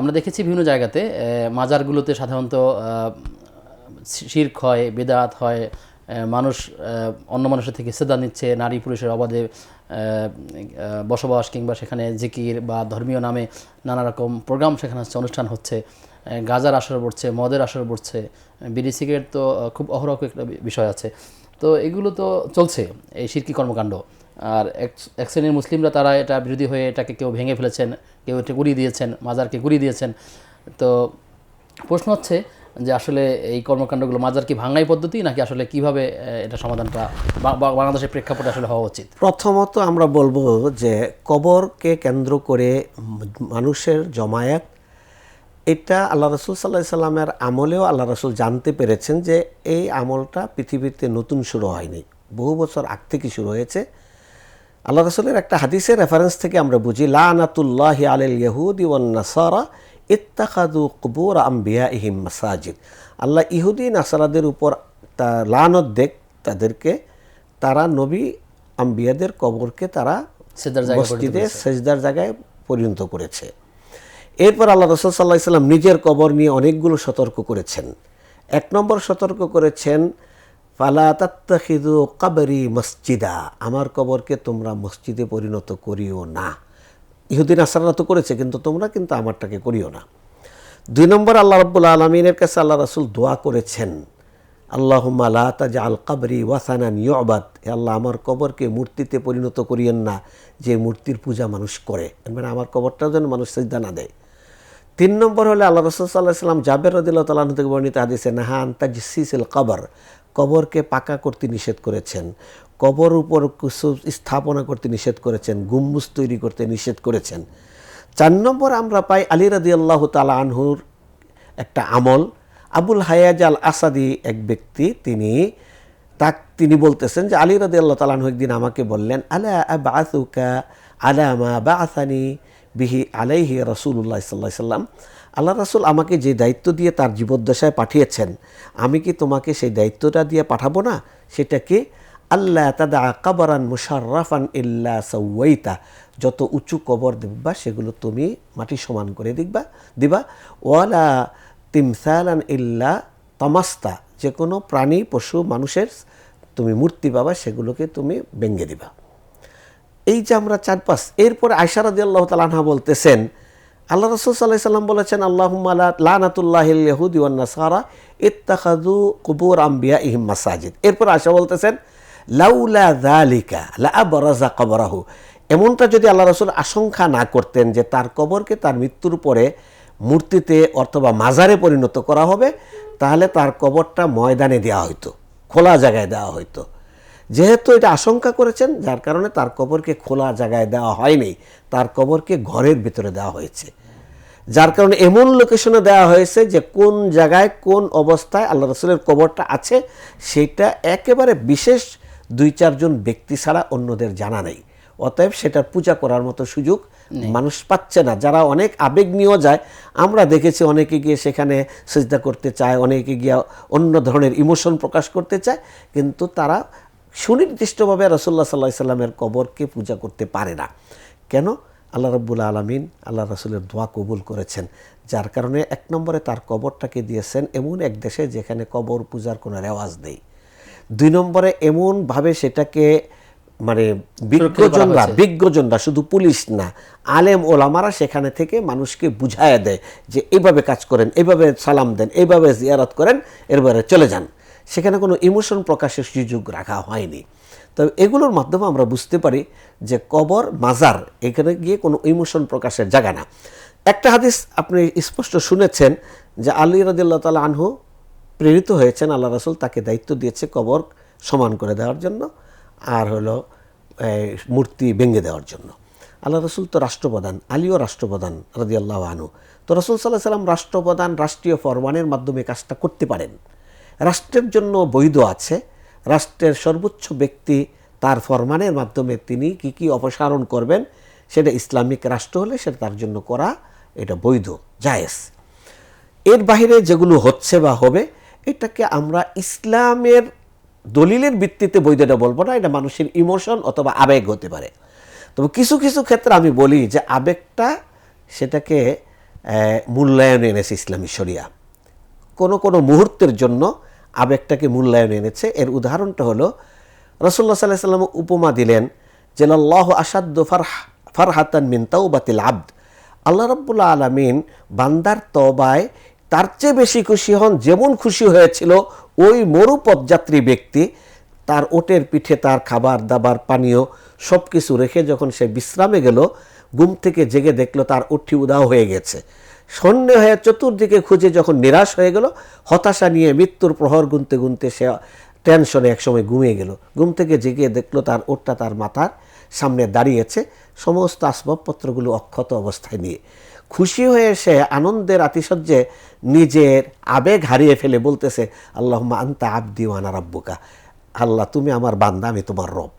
আমরা দেখেছি বিভিন্ন জায়গাতে মাজারগুলোতে সাধারণত শির্ক হয় বেদাত হয় মানুষ অন্য মানুষের থেকে সেদা নিচ্ছে, নারী পুরুষের অবাধে বসবাস কিংবা সেখানে জিকির বা ধর্মীয় নামে নানা রকম প্রোগ্রাম সেখানে হচ্ছে অনুষ্ঠান হচ্ছে গাজার আসর পড়ছে, মদের আসর পড়ছে, বিড়ি, সিগারেট তো খুব অহরহ একটা বিষয় আছে। তো এগুলো তো চলছে, এই শিরকি কর্মকাণ্ড। আর এক শ্রেণির মুসলিমরা তারা এটা বিরোধী হয়ে এটাকে কেউ ভেঙে ফেলেছেন, কেউ এটা গুড়িয়ে দিয়েছেন, মাজারকে গুড়িয়ে দিয়েছেন। তো প্রশ্ন হচ্ছে যে আসলে এই কর্মকাণ্ডগুলো মাজার কি ভাঙাই পদ্ধতি নাকি আসলে কীভাবে এটা সমাধানটা বাংলাদেশের প্রেক্ষাপটে আসলে হওয়া উচিত? প্রথমত আমরা বলব যে কবরকে কেন্দ্র করে মানুষের জমায়েত, এটা আল্লাহ রসুল সাল্লাহ সাল্লামের আমলেও আল্লাহ রসুল জানতে পেরেছেন যে এই আমলটা পৃথিবীতে নতুন শুরু হয়নি। বহু বছর আগ থেকে শুরু হয়েছে। আল্লাহ রসুলের একটা হাদিসের রেফারেন্স থেকে আমরা বুঝি লানাতুল্লাহি আলিল ইহুদি নাসারা ইত্তাখাদু কবুর আম্বিয়া ইহিম মাসাজিদ। আল্লাহ ইহুদি নাসারাদের উপর তা লানত দেখ তাদেরকে তারা নবী আম্বিয়াদের কবরকে তারা মসজিদে সেজদার জায়গায় পরিণত করেছে। এরপর আল্লাহ রসুল সাল্লাহ সাল্লাম নিজের কবর নিয়ে অনেকগুলো সতর্ক করেছেন। এক নম্বর সতর্ক করেছেন ফালা তাত্তাখিদু মসজিদা, আমার কবরকে তোমরা মসজিদে পরিণত করিও না। ইহুদিন আসারা তো করেছে, কিন্তু তোমরা কিন্তু আমারটাকে করিও না। দুই নম্বর, আল্লাহ রব্বুল আলমিনের কাছে আল্লাহ রসুল দোয়া করেছেন আল্লাহ লা তাজা আল কাবরি ওয়াসানান ইয়বাদ হে আল্লাহ, আমার কবরকে মূর্তিতে পরিণত করিয়েন না, যে মূর্তির পূজা মানুষ করে। মানে আমার কবরটাও যেন মানুষ সেজদা না দেয়। তিন নম্বর হলে, আল্লাহ রসুল সাল্লাহ সাল্লাম জাবের রদিল্লাহ তালাহ থেকে বর্ণিত হাদিসে, নাহা আন্তাজ সিসিল কবর কবরকে পাকা করতে নিষেধ করেছেন। কবর উপর কিছু স্থাপনা করতে নিষেধ করেছেন, গুম্বুজ তৈরি করতে নিষেধ করেছেন। চার নম্বর আমরা পাই আলী রাদি আল্লাহ তালা আনহুর একটা আমল। আবুল হায়াজ আল আসাদি এক ব্যক্তি তিনি তাক তিনি বলতেছেন যে, আলী রাদি আল্লাহ তালাহ একদিন আমাকে বললেন, আলা বাসুকা আলামা বা আসানি বিহি আলাইহি রসুল্লাহ সাল্লাহ সাল্লাম। আল্লাহ রাসুল আমাকে যে দায়িত্ব দিয়ে তার জীবদ্দশায় পাঠিয়েছেন, আমি কি তোমাকে সেই দায়িত্বটা দিয়ে পাঠাবো না? সেটা কি? আল্লাহ তাদা কাবরান মুশাররাফান ইল্লা সৌইতা যত উঁচু কবর দেখবা, সেগুলো তুমি মাটি সমান করে দেখবা, দিবা। ওয়ালা তিমসালান ইল্লা তমাস্তা। যে কোনো প্রাণী, পশু, মানুষের তুমি মূর্তি পাবা, সেগুলোকে তুমি ব্যঙ্গে দিবা। এই যে আমরা চারপাশ এরপরে আয়সারাদি আল্লাহ তালাহা বলতেছেন আল্লাহ রসুল সাল্লাহ সাল্লাম বলেছেন আল্লাহ লানাতুল্লাহ ইহুদি নাসারা ইত্তাখাদু কুবুর আম্বিয়া ইহিম মাসাজিদ। এরপর আশা বলতেছেন, লাউলা বরাজা কবরাহু। এমনটা যদি আল্লাহ রসুল আশঙ্কা না করতেন যে তার কবরকে তার মৃত্যুর পরে মূর্তিতে অথবা মাজারে পরিণত করা হবে, তাহলে তার কবরটা ময়দানে দেওয়া হইতো, খোলা জায়গায় দেওয়া হইতো। যেহেতু এটা আশঙ্কা করেছেন যার কারণে তার কবরকে খোলা জায়গায় দেওয়া হয়নি তার কবরকে ঘরের ভিতরে দেওয়া হয়েছে। যার কারণে এমন লোকেশনে দেওয়া হয়েছে যে কোন জায়গায় কোন অবস্থায় আল্লাহ রসুলের কবরটা আছে সেটা একেবারে বিশেষ দুই চারজন ব্যক্তি ছাড়া অন্যদের জানা নেই। অতএব সেটার পূজা করার মতো সুযোগ মানুষ পাচ্ছে না। যারা অনেক আবেগ নিয়েও যায় আমরা দেখেছি অনেকে গিয়ে সেখানে সেজদা করতে চায় অনেকে গিয়ে অন্য ধরনের ইমোশন প্রকাশ করতে চায় কিন্তু তারা সুনির্দিষ্টভাবে রসুল্লাহ সাল্লাহ সাল্লামের কবরকে পূজা করতে পারে না। কেন? আল্লাহ রব্বুল আলমিন আল্লাহ রসুলের দোয়া কবুল করেছেন যার কারণে এক নম্বরে তার কবরটাকে দিয়েছেন এমন এক দেশে যেখানে কবর পূজার কোনো রেওয়াজ নেই। দুই নম্বরে এমনভাবে সেটাকে মানে বিজ্ঞজনরা বিজ্ঞজনরা শুধু পুলিশ না আলেম ওলামারা সেখানে থেকে মানুষকে বুঝায় দেয় যে এইভাবে কাজ করেন এইভাবে সালাম দেন এইভাবে জিয়ারত করেন এরবারে চলে যান। সেখানে কোনো ইমোশন প্রকাশের সুযোগ রাখা হয়নি। তবে এগুলোর মাধ্যমে আমরা বুঝতে পারি যে কবর, মাজার, এখানে গিয়ে কোনো ইমোশন প্রকাশের জায়গা না। একটা হাদিস আপনি স্পষ্ট শুনেছেন যে আলী রাদিল্লা তালা আনহু প্রেরিত হয়েছেন, আল্লাহ রসুল তাকে দায়িত্ব দিয়েছে কবর সমান করে দেওয়ার জন্য আর হলো মূর্তি ভেঙে দেওয়ার জন্য। আল্লাহ রসুল তো রাষ্ট্রপ্রধান, আলীও রাষ্ট্রপ্রধান রাজি আল্লাহ আনু তো রসুল সাল্লাহ সাল্লাম রাষ্ট্রপ্রধান, রাষ্ট্রীয় ফরমানের মাধ্যমে কাজটা করতে পারেন। রাষ্ট্রের জন্য বৈধ আছে। রাষ্ট্রের সর্বোচ্চ ব্যক্তি তার ফরমানের মাধ্যমে তিনি কি কি অপসারণ করবেন, সেটা ইসলামিক রাষ্ট্র হলে সেটা তার জন্য করা এটা বৈধ, জায়েজ। এর বাইরে যেগুলো হচ্ছে বা হবে, এটাকে আমরা ইসলামের দলিলের ভিত্তিতে বৈধটা বলব না, এটা মানুষের ইমোশন অথবা আবেগ হতে পারে। তবে কিছু কিছু ক্ষেত্রে আমি বলি যে আবেগটা সেটাকে মূল্যায়ন এনেছে ইসলামী শরিয়া। কোনো কোনো মুহূর্তের জন্য আবেগটাকে মূল্যায়ন এনেছে। এর উদাহরণটা হলো রসুল্লাহ সাল্লাহ সাল্লাম উপমা দিলেন যে আল্লাহ আসাদ্দ ফারহ, ফারহাতান মিন তাওবাতিল আব্দ। আল্লাহ রাব্বুল্লাহ আলামিন বান্দার তবায় তার চেয়ে বেশি খুশি হন, যেমন খুশি হয়েছিল ওই মরুপথযাত্রী ব্যক্তি। তার ওটের পিঠে তার খাবার, দাবার, পানীয় সব কিছু রেখে যখন সে বিশ্রামে গেল, ঘুম থেকে জেগে দেখল তার উঠি উদাও হয়ে গেছে। সন্ধ্যে হয়ে চতুর্দিকে খুঁজে যখন নিরাশ হয়ে গেল, হতাশা নিয়ে মৃত্যুর প্রহর গুনতে গুনতে সে টেনশনে একসময় ঘুমিয়ে গেল। ঘুম থেকে জেগে দেখল তার ওটটা তার মাথার সামনে দাঁড়িয়েছে। সমস্ত আসবাবপত্রগুলো অক্ষত অবস্থায় নিয়ে। খুশি হয়ে সে আনন্দের আতিশয্যে নিজের আবেগ হারিয়ে ফেলে বলতেছে আল্লাহ আন্তা আব্দি ওয়ানা রাব্বুকা। আল্লাহ, তুমি আমার বান্দা, আমি তোমার রব।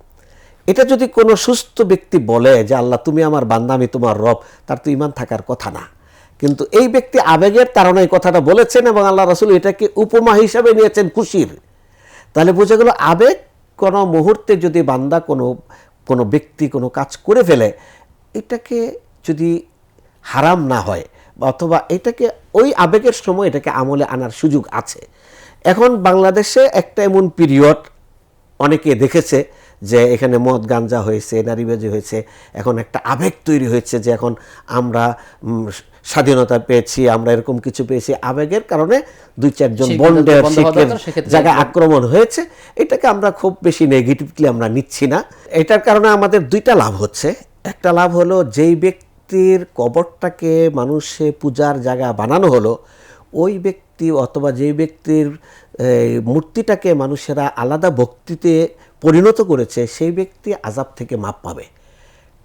এটা যদি কোনো সুস্থ ব্যক্তি বলে যে, আল্লাহ, তুমি আমার বান্দা, আমি তোমার রব, তার তো ইমান থাকার কথা না। কিন্তু এই ব্যক্তি আবেগের কারণে এই কথাটা বলেছেন এবং আল্লাহ রাসুল এটাকে উপমা হিসাবে নিয়েছেন খুশির। তাহলে বোঝা গেল আবেগ কোনো মুহূর্তে যদি বান্দা কোনো কোনো ব্যক্তি কোনো কাজ করে ফেলে, এটাকে যদি হারাম না হয় অথবা এটাকে ওই আবেগের সময় এটাকে আমলে আনার সুযোগ আছে। এখন বাংলাদেশে একটা এমন পিরিয়ড অনেকে দেখেছে যে এখানে মদ গাঞ্জা হয়েছে, নারীবাজি হয়েছে, এখন একটা আবেগ তৈরি হয়েছে যে এখন আমরা স্বাধীনতা পেয়েছি আমরা এরকম কিছু পেয়েছি আবেগের কারণে দুই চারজন বন্ডের শিখের জায়গায় আক্রমণ হয়েছে। এটাকে আমরা খুব বেশি নেগেটিভলি আমরা নিচ্ছি না। এটার কারণে আমাদের দুইটা লাভ হচ্ছে। একটা লাভ হলো যেই ব্যক্তির কবরটাকে মানুষে পূজার জায়গা বানানো হলো ওই ব্যক্তি অথবা যেই ব্যক্তির মূর্তিটাকে মানুষেরা আলাদা ভক্তিতে পরিণত করেছে সেই ব্যক্তি আজাব থেকে মাপ পাবে।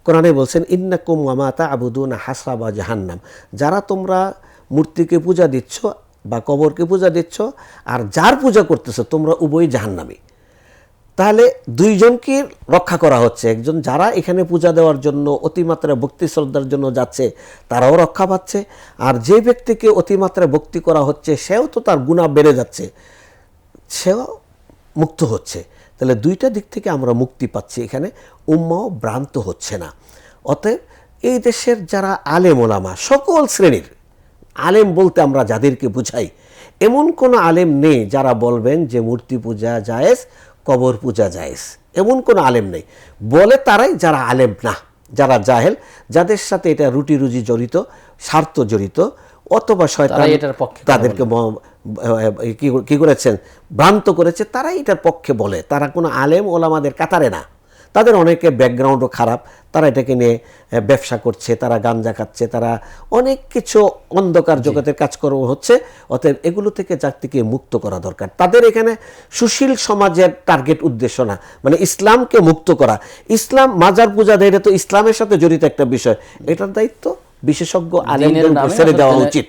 কোরআনে বলছেন, ইন্নাকুম ওয়ামাতা আবুদুন হাসরা বা জাহান্নাম। যারা তোমরা মূর্তিকে পূজা দিচ্ছ বা কবরকে পূজা দিচ্ছ আর যার পূজা করতেছো, তোমরা উভয় জাহান্নামী। তাহলে দুইজনকে রক্ষা করা হচ্ছে। একজন যারা এখানে পূজা দেওয়ার জন্য অতিমাত্রা ভক্তি শ্রদ্ধার জন্য যাচ্ছে, তারাও রক্ষা পাচ্ছে। আর যে ব্যক্তিকে অতিমাত্রা ভক্তি করা হচ্ছে, সেও তো তার গুণা বেড়ে যাচ্ছে, সেও মুক্ত হচ্ছে। তাহলে দুইটা দিক থেকে আমরা মুক্তি পাচ্ছি এখানে। উম্মাও ভ্রান্ত হচ্ছে না। অতএব এই দেশের যারা আলেম ওলামা সকল শ্রেণির আলেম বলতে আমরা যাদেরকে বুঝাই এমন কোনো আলেম নেই যারা বলবেন যে মূর্তি পূজা জায়েজ কবর পূজা জায়েজ। এমন কোনো আলেম নেই। বলে তারাই যারা আলেম না যারা জাহেল যাদের সাথে এটা রুটি রুজি জড়িত স্বার্থ জড়িত অথবা শয়তান তাদেরকে কি কি করেছেন? ভ্রান্ত করেছে। তারাই এটার পক্ষে বলে। তারা কোনো আলেম ওলামাদের কাতারে না। তাদের অনেকে ব্যাকগ্রাউন্ডও খারাপ। তারা এটাকে নিয়ে ব্যবসা করছে তারা গাঞ্জা খাচ্ছে তারা অনেক কিছু অন্ধকার জগতের কাজকর্ম হচ্ছে। অতএব এগুলো থেকে জাতিকে মুক্ত করা দরকার। তাদের এখানে সুশীল সমাজের টার্গেট উদ্দেশ্য না। মানে ইসলামকে মুক্ত করা। ইসলাম মাজার পূজা দেয় এটা তো ইসলামের সাথে জড়িত একটা বিষয়। এটার দায়িত্ব বিশেষজ্ঞ আলেমদের ছেড়ে দেওয়া উচিত।